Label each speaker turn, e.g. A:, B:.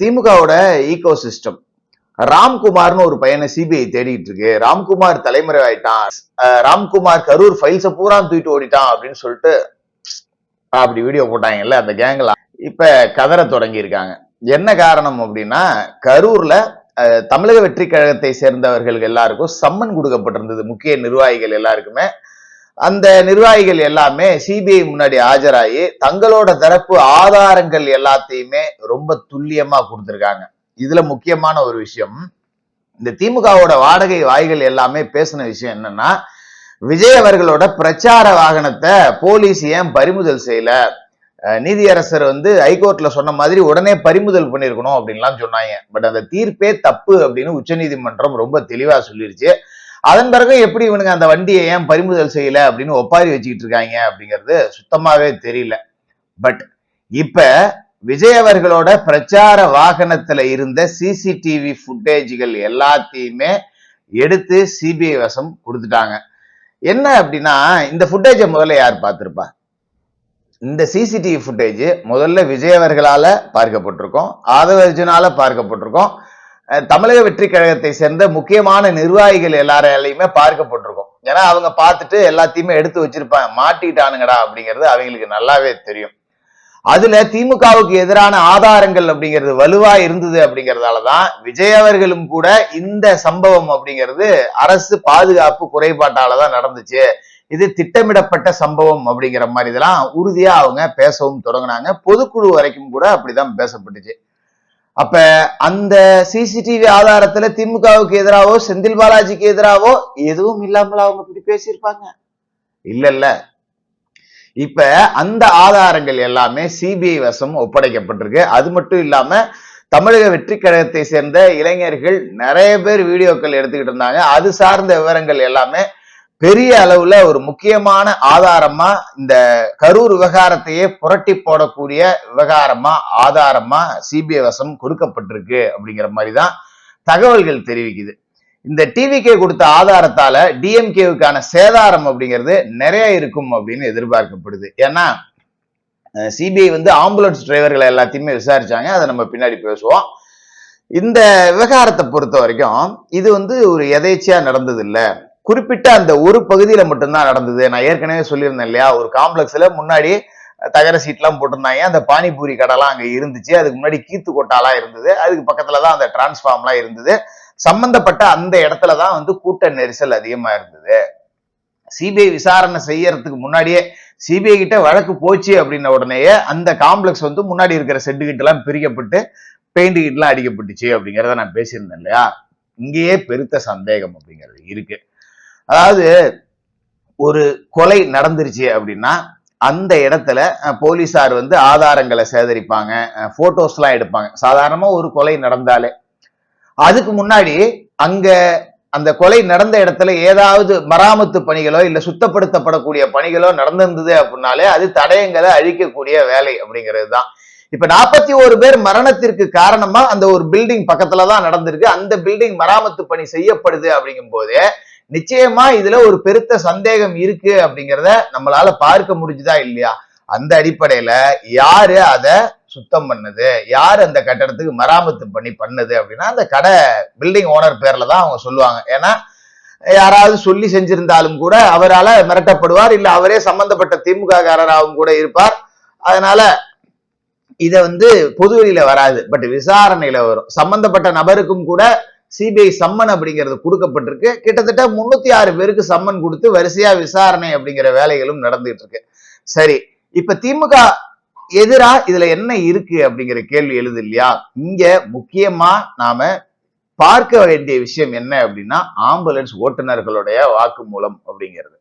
A: திமுகவோட ego system ராம்குமார்னு ஒரு பையனை சிபிஐ தேடிட்டு இருக்கு ராம்குமார் தலைமுறை ஆயிட்டான். ராம்குமார் கரூர் ஃபைல்ஸ பூரா தூக்கிட்டு ஓடிட்டான் அப்படின்னு சொல்லிட்டு அப்படி வீடியோ போட்டாங்கல்ல அந்த கேங்ல இப்ப கதற தொடங்கி இருக்காங்க என்ன காரணம் அப்படின்னா கரூர்ல தமிழக வெற்றி கழகத்தை சேர்ந்தவர்கள் எல்லாருக்கும் சம்மன் கொடுக்கப்பட்டிருந்தது. முக்கிய நிர்வாகிகள் எல்லாருக்குமே. அந்த நிர்வாகிகள் எல்லாமே சிபிஐ முன்னாடி ஆஜராகி தங்களோட தரப்பு ஆதாரங்கள் எல்லாத்தையுமே ரொம்ப துல்லியமா கொடுத்துருக்காங்க. இதுல முக்கியமான ஒரு விஷயம் இந்த திமுகவோட வாடகை வாய்கள் எல்லாமே பேசின விஷயம் என்னன்னா விஜய் அவர்களோட பிரச்சார வாகனத்தை போலீஸ் ஏன் பறிமுதல் செய்யல? நீதியரசர் வந்து ஹைகோர்ட்ல சொன்ன மாதிரி உடனே பறிமுதல் பண்ணிருக்கணும் அப்படின்லாம் சொன்னாங்க. பட் அந்த தீர்ப்பே தப்பு அப்படின்னு உச்சநீதிமன்றம் ரொம்ப தெளிவா சொல்லிருச்சு. அதன் பிறகு எப்படி இவனுங்க அந்த வண்டியை ஏன் பறிமுதல் செய்யல அப்படின்னு ஒப்பாரி வச்சுக்கிட்டு இருக்காங்க அப்படிங்கிறது சுத்தமாவே தெரியல. பட் இப்ப விஜய் அவர்களோட பிரச்சார வாகனத்துல இருந்த சிசிடிவி ஃபுட்டேஜ்கள் எல்லாத்தையுமே எடுத்து சிபிஐ வசம் கொடுத்துட்டாங்க. என்ன அப்படின்னா இந்த ஃபுட்டேஜை முதல்ல யார் பார்த்துருப்பா? இந்த சிசிடிவி ஃபுட்டேஜ் முதல்ல விஜய் அவர்களால பார்க்கப்பட்டிருக்கோம் ஆதவர்ஜுனால பார்க்கப்பட்டிருக்கோம் தமிழக வெற்றி கழகத்தை சேர்ந்த முக்கியமான நிர்வாகிகள் எல்லாராலையுமே பார்க்கப்பட்டிருக்கும். ஏன்னா அவங்க பார்த்துட்டு எல்லாத்தையுமே எடுத்து வச்சிருப்பாங்க. மாட்டிட்டானுங்கடா அப்படிங்கிறது அவங்களுக்கு நல்லாவே தெரியும். அதுல திமுகவுக்கு எதிரான ஆதாரங்கள் அப்படிங்கிறது வலுவா இருந்தது அப்படிங்கறதாலதான் விஜய் அவர்களும் கூட இந்த சம்பவம் அப்படிங்கிறது அரசு பாதுகாப்பு குறைபாட்டாலதான் நடந்துச்சு. இது திட்டமிடப்பட்ட சம்பவம் அப்படிங்கிற மாதிரி இதெல்லாம் உறுதியா அவங்க பேசவும் தொடங்கினாங்க. பொதுக்குழு வரைக்கும் கூட அப்படிதான் பேசப்பட்டுச்சு. அப்ப அந்த சிசிடிவி ஆதாரத்துல திமுகவுக்கு எதிராவோ செந்தில் பாலாஜிக்கு எதிராவோ எதுவும் இல்லாமல் அவங்க இப்படி பேசியிருப்பாங்க? இல்ல இல்ல. இப்ப அந்த ஆதாரங்கள் எல்லாமே சிபிஐ வசம் ஒப்படைக்கப்பட்டிருக்கு. அது மட்டும் இல்லாம தமிழக வெற்றி கழகத்தை சேர்ந்த இளைஞர்கள் நிறைய பேர் வீடியோக்கள் எடுத்துக்கிட்டு இருந்தாங்க. அது சார்ந்த விவரங்கள் எல்லாமே பெரிய அளவுல ஒரு முக்கியமான ஆதாரமா இந்த கரூர் விவகாரத்தையே புரட்டி போடக்கூடிய விவகாரமா ஆதாரமா சிபிஐ வசம் கொடுக்கப்பட்டிருக்கு அப்படிங்கிற மாதிரி தான் தகவல்கள் தெரிவிக்குது. இந்த டிவிகே கொடுத்த ஆதாரத்தால டிஎம்கேவுக்கான சேதாரம் அப்படிங்கிறது நிறைய இருக்கும் அப்படின்னு எதிர்பார்க்கப்படுது. ஏன்னா சிபிஐ வந்து ஆம்புலன்ஸ் டிரைவர்களை எல்லாத்தையுமே விசாரிச்சாங்க. அதை நம்ம பின்னாடி பேசுவோம். இந்த விவகாரத்தை பொறுத்த வரைக்கும் இது வந்து ஒரு எதேச்சியா நடந்தது இல்லை குறிப்பிட்ட அந்த ஒரு பகுதியில் மட்டும்தான் நடந்தது. நான் ஏற்கனவே சொல்லியிருந்தேன் இல்லையா? ஒரு காம்ப்ளெக்ஸில் முன்னாடி தகர சீட்லாம் போட்டிருந்தாங்க. அந்த பானிபூரி கடைலாம் அங்கே இருந்துச்சு. அதுக்கு முன்னாடி கீத்து கொட்டாலாம் இருந்தது. அதுக்கு பக்கத்தில் தான் அந்த டிரான்ஸ்ஃபார்ம்லாம் இருந்தது. சம்பந்தப்பட்ட அந்த இடத்துல தான் வந்து கூட்ட நெரிசல் அதிகமாக இருந்தது. சிபிஐ விசாரணை செய்யறதுக்கு முன்னாடியே சிபிஐ கிட்ட வழக்கு போச்சு அப்படின்ன உடனேயே அந்த காம்ப்ளெக்ஸ் வந்து முன்னாடி இருக்கிற செட்டு கிட்டலாம் பிரிக்கப்பட்டு பெயிண்ட் கிட்டலாம் அடிக்கப்பட்டுச்சு அப்படிங்கிறத நான் பேசியிருந்தேன் இல்லையா? இங்கேயே பெருத்த சந்தேகம் அப்படிங்கிறது இருக்கு. அதாவது ஒரு கொலை நடந்துருச்சு அப்படின்னா அந்த இடத்துல போலீஸார் வந்து ஆதாரங்களை சேகரிப்பாங்க போட்டோஸ் எல்லாம் எடுப்பாங்க. சாதாரணமா ஒரு கொலை நடந்தாலே. அதுக்கு முன்னாடி அங்க அந்த கொலை நடந்த இடத்துல ஏதாவது மராமத்து பணிகளோ இல்ல சுத்தப்படுத்தப்படக்கூடிய பணிகளோ நடந்திருந்தது அப்படின்னாலே அது தடயங்களை அழிக்கக்கூடிய வேலை அப்படிங்கிறது தான். இப்ப நாற்பத்தி ஒரு பேர் மரணத்திற்கு காரணமா அந்த ஒரு பில்டிங் பக்கத்துல தான் நடந்திருக்கு. அந்த பில்டிங் மராமத்து பணி செய்யப்படுது அப்படிங்கும் போதே நிச்சயமா இதுல ஒரு பெருத்த சந்தேகம் இருக்கு அப்படிங்கிறத நம்மளால பார்க்க முடிஞ்சுதா இல்லையா? அந்த அடிப்படையில யாரு அதை சுத்தம் பண்ணது? யார் அந்த கட்டடத்துக்கு மராமத்து பண்ணி பண்ணது அப்படின்னா அந்த கடை பில்டிங் ஓனர் பேர்ல தான் அவங்க சொல்லுவாங்க. ஏன்னா யாராவது சொல்லி செஞ்சிருந்தாலும் கூட அவரால மிரட்டப்படுவார் இல்ல அவரே சம்பந்தப்பட்ட திமுக காரராகவும் கூட இருப்பார். அதனால இத வந்து பொதுவெளியில வராது. பட் விசாரணையில வரும். சம்பந்தப்பட்ட நபருக்கும் கூட சிபிஐ சம்மன் அப்படிங்கிறது கொடுக்கப்பட்டிருக்கு. கிட்டத்தட்ட முன்னூத்தி ஆறு பேருக்கு சம்மன் கொடுத்து வரிசையா விசாரணை அப்படிங்கிற வேலைகளும் நடந்துட்டு இருக்கு சரி இப்ப திமுக எதிரா இதுல என்ன இருக்கு அப்படிங்கிற கேள்வி எழுது இல்லையா? இங்க முக்கியமா நாம பார்க்க வேண்டிய விஷயம் என்ன அப்படின்னா ஆம்புலன்ஸ் ஓட்டுநர்களுடைய வாக்குமூலம் அப்படிங்கிறது.